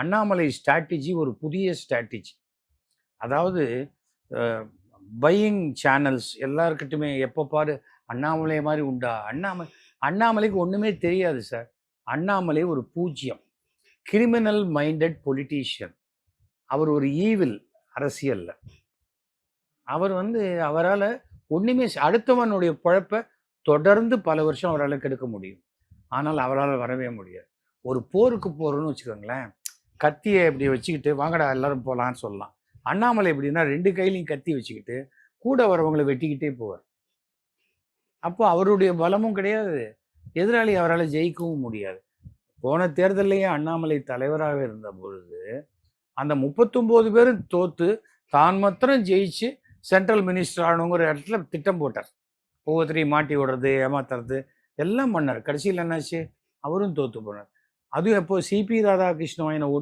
Annamalai strategy ஒரு புதிய strategy அதாவது பையிங் சேனல்ஸ் எல்லாருக்கிட்டுமே எப்போ பாரு அண்ணாமலை மாதிரி உண்டா? அண்ணாமலை அண்ணாமலைக்கு ஒன்றுமே தெரியாது சார் அண்ணாமலை ஒரு பூஜ்யம். கிரிமினல் மைண்டட் பொலிட்டீஷியன் அவர் ஒரு ஈவில் அரசியலில். அவர் வந்து அவரால் ஒன்றுமே அடுத்தவனுடைய பழப்பை தொடர்ந்து பல வருஷம் அவரால் கெடுக்க முடியும். ஆனால் அவரால் வரவே முடியாது. ஒரு போருக்கு போகிறோன்னு வச்சுக்கோங்களேன் கத்தியை இப்படி வச்சுக்கிட்டு வாங்கடா எல்லாரும் போகலான்னு சொல்லலாம். அண்ணாமலை எப்படின்னா ரெண்டு கையிலையும் கத்தி வச்சுக்கிட்டு கூட வரவங்களை வெட்டிக்கிட்டே போவார். அப்போ அவருடைய பலமும் கிடையாது. எதிராளி அவரால் ஜெயிக்கவும் முடியாது. போன தேர்தலையே அண்ணாமலை தலைவராக இருந்த பொழுது அந்த முப்பத்தொம்போது பேரும் தோத்து தான் மாத்திரம் ஜெயிச்சு சென்ட்ரல் மினிஸ்டர் ஆகணுங்கிற இடத்துல திட்டம் போட்டார். ஒவ்வொருத்தரையும் மாட்டி விடுறது ஏமாத்துறது எல்லாம் பண்ணார். கடைசியில் என்னாச்சு? அவரும் தோத்து போனார். அதுவும் எப்போ சிபி ராதாகிருஷ்ணன் வாங்கின ஓட்டு